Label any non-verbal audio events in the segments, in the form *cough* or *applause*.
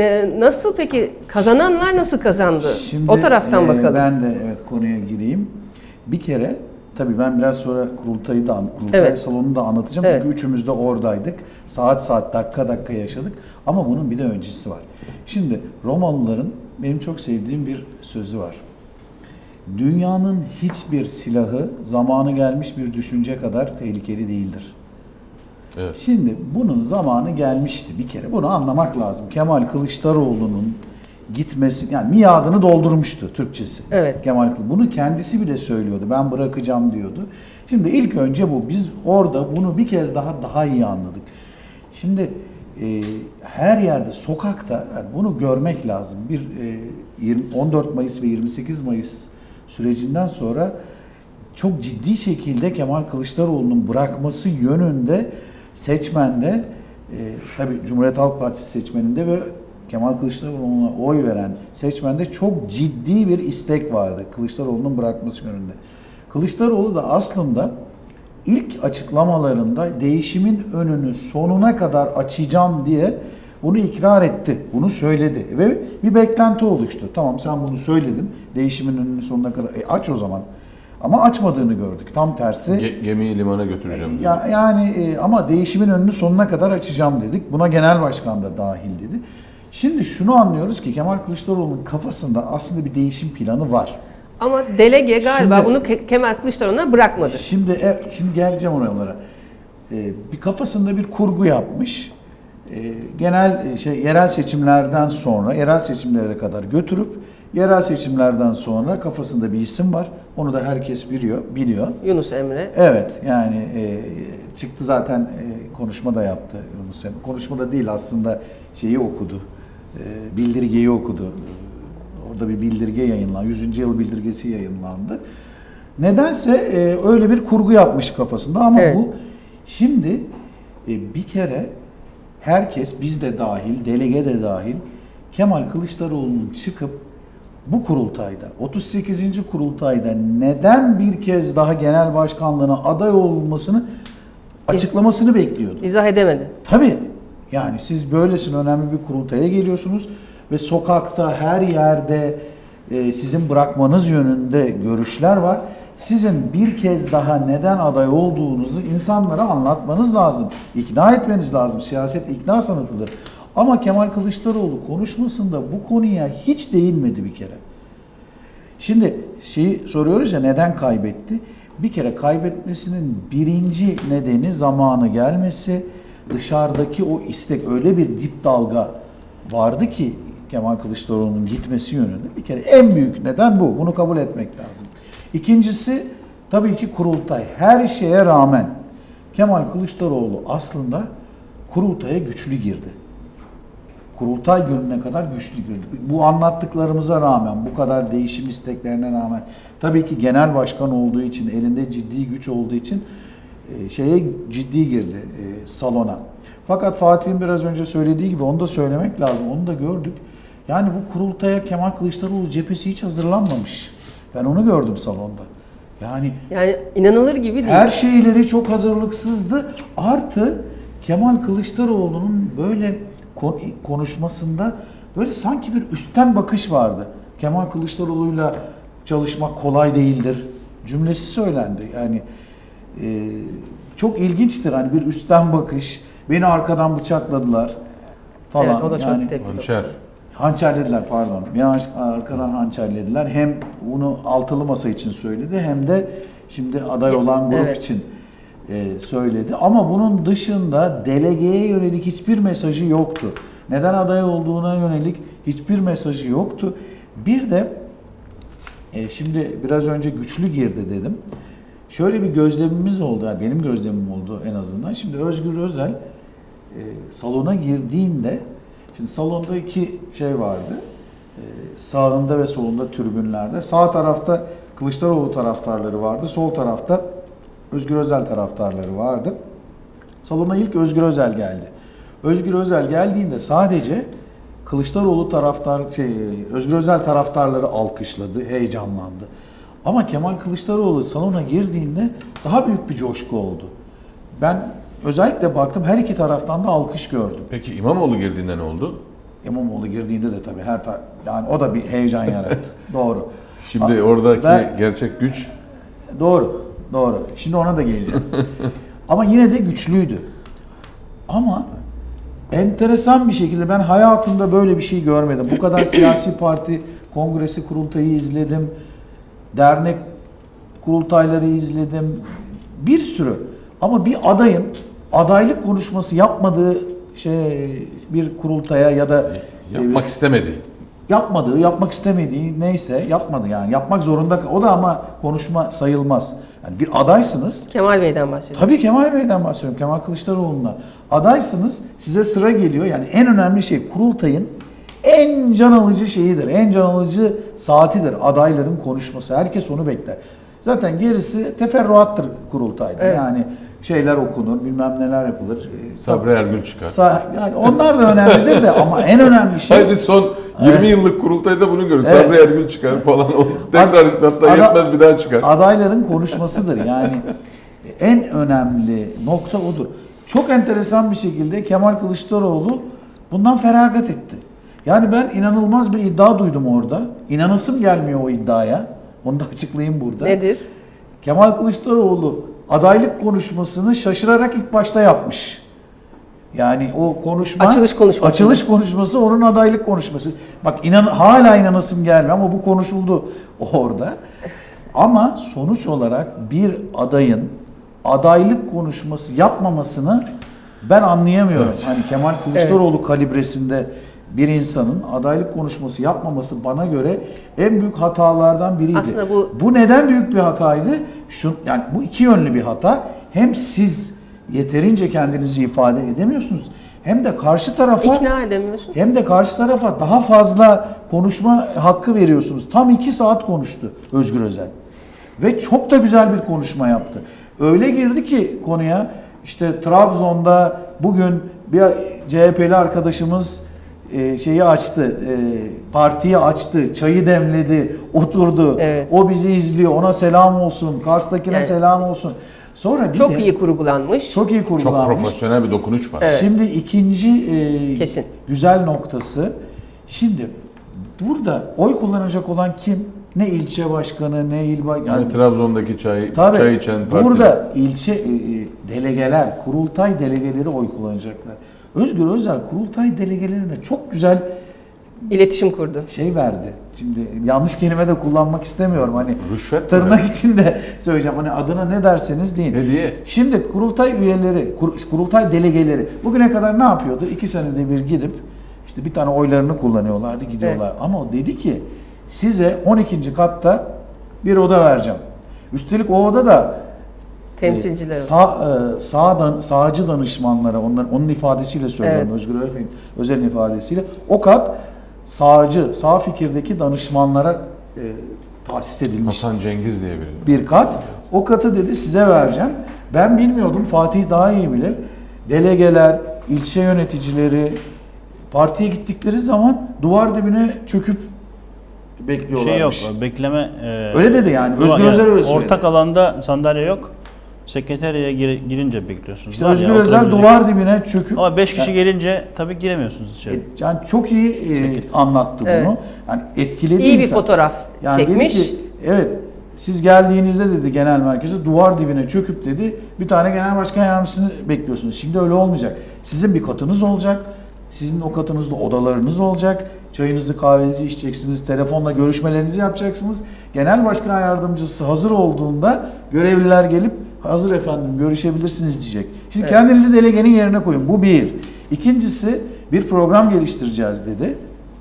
e, nasıl peki kazananlar nasıl kazandı? Şimdi, o taraftan e, bakalım. Ben de evet konuya gireyim. Bir kere tabii ben biraz sonra kurultayı da kurultay Evet. salonunu da anlatacağım. Evet. Çünkü üçümüz de oradaydık. Saat saat dakika dakika yaşadık. Ama bunun bir de öncesi var. Şimdi Romalıların benim çok sevdiğim bir sözü var. Dünyanın hiçbir silahı zamanı gelmiş bir düşünce kadar tehlikeli değildir. Evet. Şimdi bunun zamanı gelmişti bir kere. Bunu anlamak lazım. Kemal Kılıçdaroğlu'nun gitmesi, yani miadını doldurmuştu Türkçesi. Evet. Kemal Kılıç. Bunu kendisi bile söylüyordu. Ben bırakacağım diyordu. Şimdi ilk önce bu. Biz orada bunu bir kez daha daha iyi anladık. Şimdi e, her yerde, sokakta yani bunu görmek lazım. Bir e, 20 14 Mayıs ve 28 Mayıs sürecinden sonra çok ciddi şekilde Kemal Kılıçdaroğlu'nun bırakması yönünde seçmende e, tabii Cumhuriyet Halk Partisi seçmeninde ve Kemal Kılıçdaroğlu'na oy veren seçmende çok ciddi bir istek vardı Kılıçdaroğlu'nun bırakması yönünde. Kılıçdaroğlu da aslında ilk açıklamalarında değişimin önünü sonuna kadar açacağım diye bunu ikrar etti. Bunu söyledi ve bir beklenti oluştu. Tamam sen bunu söyledin. Değişimin önünü sonuna kadar e, aç o zaman. Ama açmadığını gördük. Tam tersi. Ge- gemiyi limana götüreceğim diyor. Ya, yani e, ama değişimin önünü sonuna kadar açacağım dedik. Buna genel başkan da dahil dedi. Şimdi şunu anlıyoruz ki Kemal Kılıçdaroğlu'nun kafasında aslında bir değişim planı var. Ama delege galiba Şimdi- bunu Ke- Kemal Kılıçdaroğlu'na bırakmadı. Şimdi e, şimdi geleceğim oralara. E, bir kafasında bir kurgu yapmış. E, genel e, şey yerel seçimlerden sonra yerel seçimlere kadar götürüp yerel seçimlerden sonra kafasında bir isim var. Onu da herkes biliyor, biliyor. Yunus Emre. Evet yani e, çıktı zaten e, konuşma da yaptı Yunus Emre. Konuşmada değil aslında şeyi okudu. E, bildirgeyi okudu. Orada bir bildirge yayınlandı. 100. yıl bildirgesi yayınlandı. Nedense e, öyle bir kurgu yapmış kafasında ama Evet. bu şimdi e, bir kere herkes biz de dahil, delege de dahil Kemal Kılıçdaroğlu'nun çıkıp bu kurultayda 38. kurultayda neden bir kez daha genel başkanlığına aday olmasını açıklamasını bekliyordu. İzah edemedi. Tabii yani siz böylesin önemli bir kurultaya geliyorsunuz ve sokakta her yerde e, sizin bırakmanız yönünde görüşler var. Sizin bir kez daha neden aday olduğunuzu insanlara anlatmanız lazım. ikna etmeniz lazım. Siyaset ikna sanatıdır. Ama Kemal Kılıçdaroğlu konuşmasında bu konuya hiç değinmedi bir kere. Şimdi şeyi soruyoruz ya neden kaybetti? Bir kere kaybetmesinin birinci nedeni zamanı gelmesi. Dışarıdaki o istek öyle bir dip dalga vardı ki Kemal Kılıçdaroğlu'nun gitmesi yönünde. Bir kere en büyük neden bu. Bunu kabul etmek lazım. İkincisi tabii ki kurultay. Her şeye rağmen Kemal Kılıçdaroğlu aslında kurultaya güçlü girdi kurultay gününe kadar güçlü girdi. Bu anlattıklarımıza rağmen, bu kadar değişim isteklerine rağmen, tabii ki genel başkan olduğu için, elinde ciddi güç olduğu için e, şeye ciddi girdi e, salona. Fakat Fatih'in biraz önce söylediği gibi onu da söylemek lazım, onu da gördük. Yani bu kurultaya Kemal Kılıçdaroğlu cephesi hiç hazırlanmamış. Ben onu gördüm salonda. Yani Yani inanılır gibi değil. her şeyleri çok hazırlıksızdı. Artı Kemal Kılıçdaroğlu'nun böyle kon- konuşmasında böyle sanki bir üstten bakış vardı. Kemal Kılıçdaroğlu'yla çalışmak kolay değildir cümlesi söylendi. Yani e, çok ilginçtir hani bir üstten bakış. Beni arkadan bıçakladılar falan. Evet o da çok Yani- tepki. Hançer. Hançerlediler pardon. An- arkadan hançerlediler. Hem bunu altılı masa için söyledi hem de şimdi aday olan grup Evet. için e, söyledi. Ama bunun dışında delegeye yönelik hiçbir mesajı yoktu. Neden aday olduğuna yönelik hiçbir mesajı yoktu. Bir de e, şimdi biraz önce güçlü girdi dedim. Şöyle bir gözlemimiz oldu. Yani benim gözlemim oldu en azından. Şimdi Özgür Özel e, salona girdiğinde şimdi salonda iki şey vardı. E, sağında ve solunda tribünlerde. Sağ tarafta Kılıçdaroğlu taraftarları vardı. Sol tarafta Özgür Özel taraftarları vardı. Salona ilk Özgür Özel geldi. Özgür Özel geldiğinde sadece Kılıçdaroğlu taraftar şey Özgür Özel taraftarları alkışladı, heyecanlandı. Ama Kemal Kılıçdaroğlu salona girdiğinde daha büyük bir coşku oldu. Ben özellikle baktım her iki taraftan da alkış gördüm. Peki İmamoğlu girdiğinde ne oldu? İmamoğlu girdiğinde de tabii her tar- yani o da bir heyecan yarattı. *laughs* Doğru. Şimdi Ama oradaki ben- gerçek güç Doğru, doğru. Şimdi ona da geleceğim. *laughs* Ama yine de güçlüydü. Ama enteresan bir şekilde ben hayatımda böyle bir şey görmedim. Bu kadar *coughs* siyasi parti kongresi kurultayı izledim. Dernek kurultayları izledim. Bir sürü. Ama bir adayın adaylık konuşması yapmadığı şey bir kurultaya ya da yapmak istemedi. yapmadığı, yapmak istemediği neyse yapmadı yani. Yapmak zorunda. O da ama konuşma sayılmaz. Yani bir adaysınız. Kemal Bey'den bahsediyorum. Tabii Kemal Bey'den bahsediyorum. Kemal Kılıçdaroğlu'ndan. Adaysınız. Size sıra geliyor. Yani en önemli şey kurultayın en can alıcı şeyidir. En can alıcı saatidir. Adayların konuşması. Herkes onu bekler. Zaten gerisi teferruattır kurultayda. Evet. Yani şeyler okunur, bilmem neler yapılır. Ee, Sabri Ergül çıkar. Sa- yani onlar da önemlidir de ama en önemli şey Hayır biz son 20 yıllık kurultayda bunu görüyoruz. Evet. Sabri Ergül çıkar falan. O tekrar hatta Ada- yetmez bir daha çıkar. adayların konuşmasıdır. Yani en önemli nokta odur. Çok enteresan bir şekilde Kemal Kılıçdaroğlu bundan feragat etti. Yani ben inanılmaz bir iddia duydum orada. İnanasım gelmiyor o iddiaya. Onu da açıklayayım burada. Nedir? Kemal Kılıçdaroğlu adaylık konuşmasını şaşırarak ilk başta yapmış. Yani o konuşma Açılış konuşması. Açılış konuşması onun adaylık konuşması. Bak inan hala inanasım gelmiyor ama bu konuşuldu *laughs* orada. Ama sonuç olarak bir adayın adaylık konuşması yapmamasını ben anlayamıyorum. Evet. Hani Kemal Kılıçdaroğlu kalibresinde bir insanın adaylık konuşması yapmaması bana göre en büyük hatalardan biriydi. Aslında bu- bu neden büyük bir hataydı? Şu yani bu iki yönlü bir hata. Hem siz yeterince kendinizi ifade edemiyorsunuz hem de karşı tarafa İkna edemiyorsun. hem de karşı tarafa daha fazla konuşma hakkı veriyorsunuz. Tam iki saat konuştu Özgür Özel. Ve çok da güzel bir konuşma yaptı. Öyle girdi ki konuya işte Trabzon'da bugün bir CHP'li arkadaşımız e, şeyi açtı, e, partiyi açtı, çayı demledi, oturdu. Evet. O bizi izliyor, ona selam olsun, Kars'takine Yani- selam olsun. Sonra bir Çok de, iyi kurgulanmış. çok iyi Çok kurgulanmış. profesyonel bir dokunuş var. Evet. Şimdi ikinci e, Kesin. güzel noktası. Şimdi burada oy kullanacak olan kim? Ne ilçe başkanı, ne il başkanı. Yani Trabzon'daki çay, Tabii, çay içen parti. burada ilçe e, e, delegeler, kurultay delegeleri oy kullanacaklar. Özgür Özel kurultay delegelerine çok güzel İletişim kurdu. şey verdi. Şimdi yanlış kelime de kullanmak istemiyorum. Hani Rüşvet mi tırnak içinde *laughs* söyleyeceğim. Hani adına ne derseniz deyin. Hediye. Şimdi kurultay üyeleri, kur- kurultay delegeleri bugüne kadar ne yapıyordu? İki senede bir gidip işte bir tane oylarını kullanıyorlardı, gidiyorlar. Ama o dedi ki size 12. katta bir oda vereceğim. Üstelik o oda da Temsilciler. e, sağ, e, sağdan, sağcı danışmanlara, onların, onun ifadesiyle söylüyorum Evet. Özgür Özel'in özel ifadesiyle. O kat sağcı, sağ fikirdeki danışmanlara e, tahsis edilmiş Hasan Cengiz diye biri. bir kat. O katı dedi size vereceğim. Ben bilmiyordum. Fatih daha iyi bilir. Delegeler, ilçe yöneticileri partiye gittikleri zaman duvar dibine çöküp bekliyorlarmış. Şey yok, bekleme... e, Öyle dedi yani, Özgür Özel öyle söyledi. Ortak alanda sandalye yok. Sekreteriye gir- girince bekliyorsunuz. İşte Var ya, Özgür Özel oturabilecek. duvar dibine çöküp Ama 5 kişi Yani- gelince tabii giremiyorsunuz içeri. E, Yani çok iyi e, anlattı Evet. bunu. Yani etkiledi İyi bir insan. fotoğraf Yani dedi çekmiş. ki, evet siz geldiğinizde dedi genel merkeze duvar dibine çöküp dedi bir tane genel başkan yardımcısını bekliyorsunuz. Şimdi öyle olmayacak. Sizin bir katınız olacak. Sizin o katınızda odalarınız olacak. Çayınızı kahvenizi içeceksiniz. Telefonla görüşmelerinizi yapacaksınız. Genel başkan yardımcısı hazır olduğunda görevliler gelip hazır efendim görüşebilirsiniz diyecek. Şimdi Evet. kendinizi delegenin yerine koyun. Bu bir. İkincisi bir program geliştireceğiz dedi.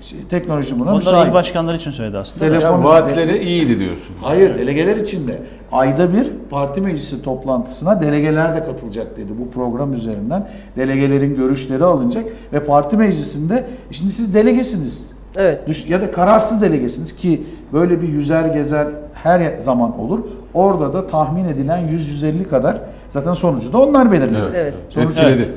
Şey, teknoloji buna Onları müsait. il başkanları için söyledi aslında. Telefon- Ya vaatleri iyiydi diyorsun. Hayır, delegeler için de. Ayda bir parti meclisi toplantısına delegeler de katılacak dedi. Bu program üzerinden delegelerin görüşleri alınacak ve parti meclisinde şimdi siz delegesiniz. Evet. Ya da kararsız delegesiniz ki böyle bir yüzer gezer her zaman olur. Orada da tahmin edilen 100-150 kadar zaten sonucu da onlar belirledi. Evet. Evet. Sonuç- Etkiledi.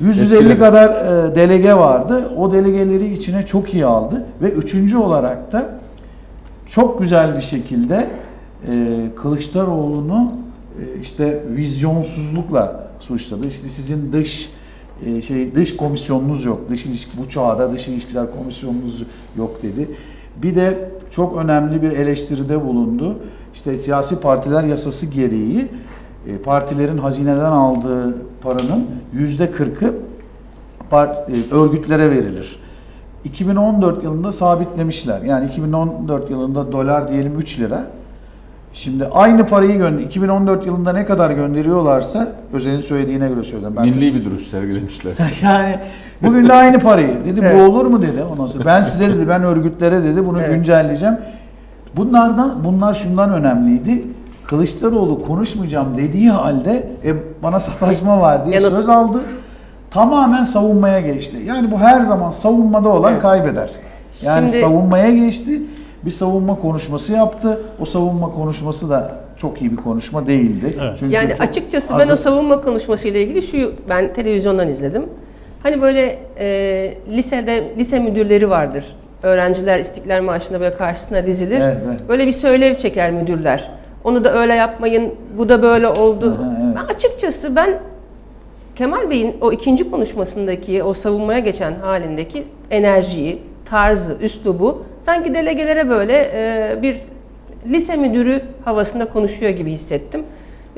150 Etkiledi. kadar e, delege vardı. O delegeleri içine çok iyi aldı ve üçüncü olarak da çok güzel bir şekilde e, Kılıçdaroğlu'nu e, işte vizyonsuzlukla suçladı. İşte sizin dış e, şey dış komisyonunuz yok. Dış ilişki bu çağda dış ilişkiler komisyonunuz yok dedi. Bir de çok önemli bir eleştiride bulundu. İşte siyasi partiler yasası gereği e, partilerin hazineden aldığı paranın yüzde kırkı örgütlere verilir. 2014 yılında sabitlemişler. Yani 2014 yılında dolar diyelim 3 lira. Şimdi aynı parayı gönder 2014 yılında ne kadar gönderiyorlarsa Özel'in söylediğine göre söylüyorum. Ben Milli bir duruş sergilemişler. *laughs* yani bugün de aynı parayı dedi. Evet. Bu olur mu dedi. Ondan sonra ben size dedi ben örgütlere dedi bunu Evet. güncelleyeceğim. Bunlardan bunlar şundan önemliydi. Kılıçdaroğlu konuşmayacağım dediği halde e, bana sataşma var diye Yanıt. söz aldı. Tamamen savunmaya geçti. Yani bu her zaman savunmada olan Evet. kaybeder. Yani Şimdi- savunmaya geçti. Bir savunma konuşması yaptı. O savunma konuşması da çok iyi bir konuşma değildi. Evet. Çünkü Yani açıkçası az- ben o savunma konuşmasıyla ilgili şu ben televizyondan izledim. Hani böyle e, lisede lise müdürleri vardır. Öğrenciler İstiklal Marşı'nda böyle karşısına dizilir. Evet, evet. Böyle bir söylev çeker müdürler. Onu da öyle yapmayın, bu da böyle oldu. Hı, evet. Ben açıkçası ben Kemal Bey'in o ikinci konuşmasındaki, o savunmaya geçen halindeki enerjiyi, tarzı, üslubu sanki delegelere böyle e, bir lise müdürü havasında konuşuyor gibi hissettim.